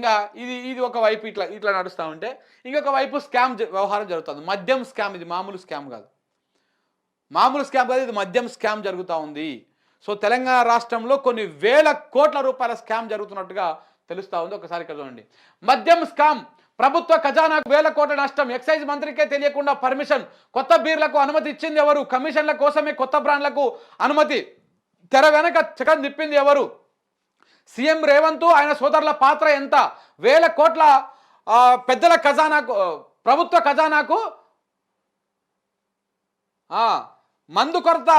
ఇంకా ఇది ఇది ఒక వైపు ఇట్లా ఇట్లా నడుస్తూ ఉంటే ఇంకొక వైపు స్కామ్ వ్యవహారం జరుగుతుంది. మద్యం స్కామ్ ఇది మామూలు స్కామ్ కాదు. మామూలు స్కామ్ కాదు ఇది మద్యం స్కామ్ జరుగుతూ ఉంది. సో తెలంగాణ రాష్ట్రంలో కొన్ని వేల కోట్ల రూపాయల స్కామ్ జరుగుతున్నట్టుగా తెలుస్తూ ఉంది. ఒకసారి ఇక్కడ చూడండి. మద్యం స్కామ్ ప్రభుత్వ ఖజానాకు వేల కోట్ల నష్టం ఎక్సైజ్ మంత్రికే తెలియకుండా పర్మిషన్ కొత్త బీర్లకు అనుమతి ఇచ్చింది ఎవరు? కమిషన్ల కోసమే కొత్త బ్రాండ్లకు అనుమతి తెర వెనక చకం తిప్పింది ఎవరు? సీఎం రేవంత్ ఆయన సోదరుల పాత్ర ఎంత? వేల కోట్ల పెద్దల ఖజానాకు ప్రభుత్వ ఖజానాకు మందు కొరత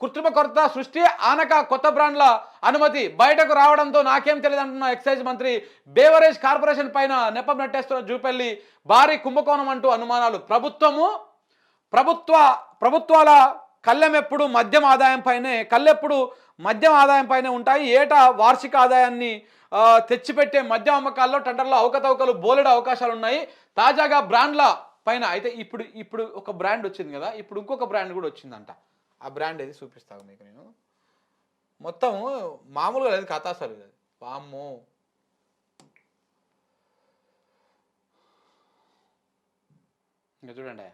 కృత్రిమ కొరత సృష్టి ఆనక కొత్త బ్రాండ్ల అనుమతి బయటకు రావడంతో నాకేం తెలియదంటున్న ఎక్సైజ్ మంత్రి బేవరేజ్ కార్పొరేషన్ పైన నెపం నెట్టేస్తున్న జూపల్లి భారీ కుంభకోణం అంటూ అనుమానాలు. ప్రభుత్వము ప్రభుత్వ ప్రభుత్వాల కళ్ళెం ఎప్పుడు మద్యం ఆదాయం పైనే కళ్ళెప్పుడు మద్యం ఆదాయం పైనే ఉంటాయి. ఏటా వార్షిక ఆదాయాన్ని తెచ్చిపెట్టే మద్యం అమ్మకాల్లో టెండర్లో అవకతవకలు బోలెడ అవకాశాలు ఉన్నాయి తాజాగా బ్రాండ్ల పైన అయితే ఇప్పుడు ఇప్పుడు ఒక బ్రాండ్ వచ్చింది కదా ఇప్పుడు ఇంకొక బ్రాండ్ కూడా వచ్చిందంట. ఆ బ్రాండ్ ఏది చూపిస్తాను మీకు నేను. మొత్తం మామూలుగా లేదు కథ అసలు ఇది. వామ్మో. ఇంకా చూడండి.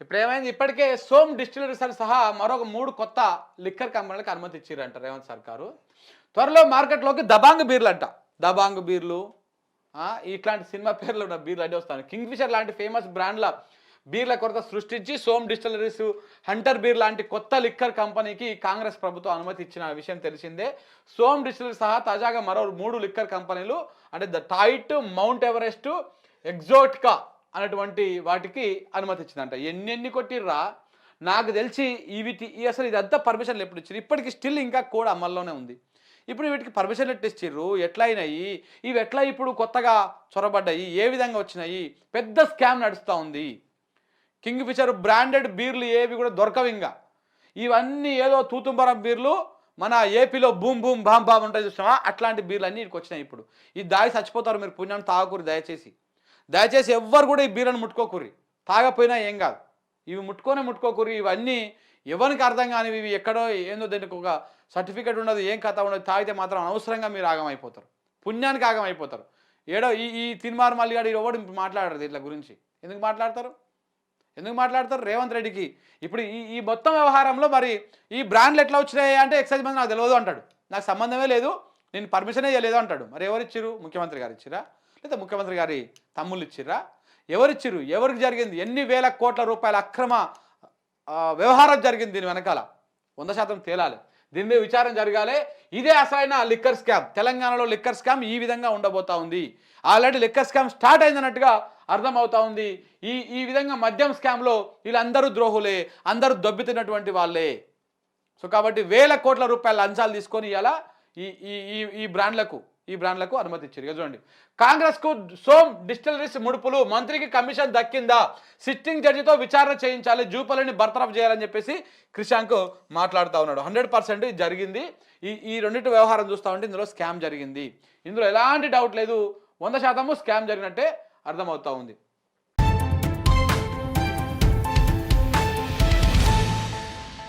ఇప్పుడు ఏమైంది ఇప్పటికే సోమ్ డిస్టిలరీస్ అని సహా మరొక మూడు కొత్త లిక్కర్ కంపెనీలకు అనుమతి ఇచ్చారంట రేవంత్ సర్కారు. త్వరలో మార్కెట్లోకి దబాంగ్ బీర్లు అంట దబాంగ్ బీర్లు ఇట్లాంటి సినిమా పేర్లు ఉన్న బీర్లు అన్నీ వస్తాను కింగ్ ఫిషర్ లాంటి ఫేమస్ బ్రాండ్ల బీర్ల కొరత సృష్టించి సోమ్ డిస్టిలరీస్ హంటర్ బీర్ లాంటి కొత్త లిక్కర్ కంపెనీకి కాంగ్రెస్ ప్రభుత్వం అనుమతి ఇచ్చిన విషయం తెలిసిందే. సోమ్ డిస్టిలరీ సహా తాజాగా మరో మూడు లిక్కర్ కంపెనీలు అంటే the tight mount everest exotica అనేటువంటి వాటికి అనుమతి ఇచ్చిందంట. ఎన్ని కొట్టిర్రా? నాకు తెలిసి వీటి ఈ అసలు ఇదంతా పర్మిషన్లు ఎప్పుడు ఇచ్చారు ఇప్పటికి స్టిల్ ఇంకా కోడ్ అమల్లోనే ఉంది. ఇప్పుడు వీటికి పర్మిషన్లు ఎట్లా ఇచ్చిర్రు? ఎట్లా అయినాయి ఇవి ఎట్లా ఇప్పుడు కొత్తగా చొరబడ్డాయి? ఏ విధంగా వచ్చినాయి? పెద్ద స్కామ్ నడుస్తూ ఉంది. కింగ్ ఫిషర్ బ్రాండెడ్ బీర్లు ఏవి కూడా దొరకవు ఇంకా. ఇవన్నీ ఏదో తూతుంబరం బీర్లు మన ఏపీలో బూమ్ బూమ్ బామ్ బామ్ ఉంటాయి చూసినావా? అట్లాంటి బీర్లు అన్నీ ఇక్కడికి వచ్చినాయి ఇప్పుడు. ఈ దాగి చచ్చిపోతారు మీరు పుణ్యాన్ని తాగకూరు దయచేసి. దయచేసి ఎవ్వరు కూడా ఈ బీరను ముట్టుకోకూరి తాగపోయినా ఏం కాదు. ఇవి ముట్టుకొనే ముట్టుకోకూరి ఇవన్నీ ఎవరికి అర్థం కానివి ఇవి ఎక్కడో ఏందో దీనికి ఒక సర్టిఫికేట్ ఉండదు ఏం కథ ఉండదు తాగితే మాత్రం అనవసరంగా మీరు ఆగమైపోతారు. పుణ్యానికి ఆగమైపోతారు. ఏడో ఈ ఈ తిన్మార్ మల్లిగాడు ఎవడు మాట్లాడరు దీంట్లో గురించి? ఎందుకు మాట్లాడతారు? ఎందుకు మాట్లాడతారు? రేవంత్ రెడ్డికి. ఇప్పుడు ఈ ఈ మొత్తం వ్యవహారంలో మరి ఈ బ్రాండ్లు ఎట్లా వచ్చినాయి అంటే ఎక్సైజ్ మంది నాకు తెలియదు అంటాడు. నాకు సంబంధమే లేదు. నేను పర్మిషనే చేయలేదు అంటాడు. మరి ఎవరు ఇచ్చారు ముఖ్యమంత్రి గారు ఇచ్చిరా లేదా ముఖ్యమంత్రి గారి తమ్ముళ్ళు ఇచ్చిర్రా ఎవరిచ్చిర్రు? ఎవరికి జరిగింది? ఎన్ని వేల కోట్ల రూపాయల అక్రమ వ్యవహారం జరిగింది దీని వెనకాల? వంద శాతం తేలాలి. దీని మీద విచారం జరగాలి. ఇదే అసలైన లిక్కర్ స్కామ్. తెలంగాణలో లిక్కర్ స్కామ్ ఈ విధంగా ఉండబోతా ఉంది. ఆల్రెడీ లిక్కర్ స్కామ్ స్టార్ట్ అయిందన్నట్టుగా అర్థమవుతా ఉంది. ఈ ఈ విధంగా మద్యం స్కామ్లో వీళ్ళందరూ ద్రోహులే అందరూ దొబ్బితున్నటువంటి వాళ్ళే. సో కాబట్టి వేల కోట్ల రూపాయల లంచాలు తీసుకొని ఇలా ఈ ఈ ఈ ఈ బ్రాండ్లకు ఈ బ్రాండ్లకు అనుమతి ఇచ్చారు. చూడండి. కాంగ్రెస్కు సోమ్ డిస్టిలరీస్ ముడుపులు మంత్రికి కమిషన్ దక్కిందా? సిట్టింగ్ జడ్జితో విచారణ చేయించాలి జూపల్లిని బర్తరఫ్ చేయాలని చెప్పేసి క్రిషాంక్ మాట్లాడుతూ ఉన్నాడు. హండ్రెడ్ పర్సెంట్ జరిగింది. ఈ ఈ రెండింటి వ్యవహారం చూస్తూ ఉంటే ఇందులో స్కామ్ జరిగింది. ఇందులో ఎలాంటి డౌట్ లేదు. వంద శాతము స్కామ్ జరిగినట్టే అర్థమవుతూ ఉంది.